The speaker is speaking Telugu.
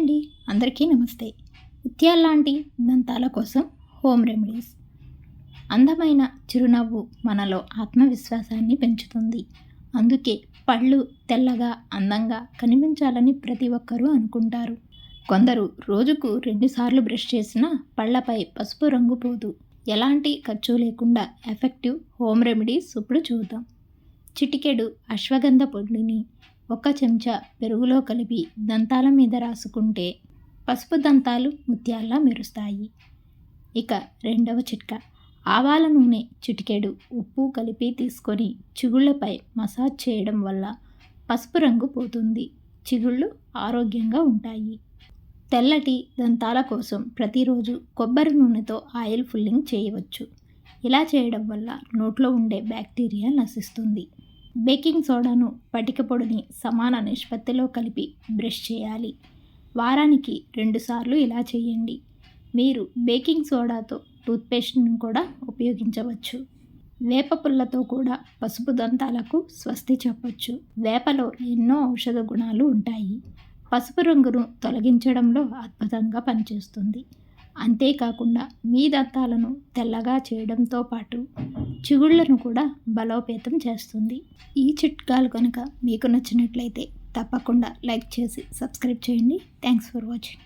అండి. అందరికీ నమస్తే. ముత్యాల లాంటి దంతాల కోసం హోమ్ రెమెడీస్. అందమైన చిరునవ్వు మనలో ఆత్మవిశ్వాసాన్ని పెంచుతుంది. అందుకే పళ్ళు తెల్లగా అందంగా కనిపించాలని ప్రతి ఒక్కరూ అనుకుంటారు. కొందరు రోజుకు రెండుసార్లు బ్రష్ చేసినా పళ్ళపై పసుపు రంగు పోదు. ఎలాంటి ఖర్చు లేకుండా ఎఫెక్టివ్ హోమ్ రెమెడీస్ ఇప్పుడు చూద్దాం. చిటికెడు అశ్వగంధ పొడిని ఒక చెంచా పెరుగులో కలిపి దంతాల మీద రాసుకుంటే పసుపు దంతాలు ముత్యాల్లా మెరుస్తాయి. ఇక రెండవ చిట్కా. ఆవాల నూనె చిటికెడు ఉప్పు కలిపి తీసుకొని చిగుళ్ళపై మసాజ్ చేయడం వల్ల పసుపు రంగు పోతుంది. చిగుళ్ళు ఆరోగ్యంగా ఉంటాయి. తెల్లటి దంతాల కోసం ప్రతిరోజు కొబ్బరి నూనెతో ఆయిల్ ఫుల్లింగ్ చేయవచ్చు. ఇలా చేయడం వల్ల నోట్లో ఉండే బ్యాక్టీరియా నశిస్తుంది. బేకింగ్ సోడాను పటిక పొడిని సమాన నిష్పత్తిలో కలిపి బ్రష్ చేయాలి. వారానికి రెండుసార్లు ఇలా చేయండి. మీరు బేకింగ్ సోడాతో టూత్పేస్ట్ను కూడా ఉపయోగించవచ్చు. వేప పుల్లతో కూడా పసుపు దంతాలకు స్వస్తి చెప్పచ్చు. వేపలో ఎన్నో ఔషధ గుణాలు ఉంటాయి. పసుపు రంగును తొలగించడంలో అద్భుతంగా పనిచేస్తుంది. అంతేకాకుండా మీ దంతాలను తెల్లగా చేయడంతో పాటు చిగుళ్ళను కూడా బలోపేతం చేస్తుంది. ఈ చిట్కాలు కనుక మీకు నచ్చినట్లయితే తప్పకుండా లైక్ చేసి సబ్స్క్రైబ్ చేయండి. Thanks for watching.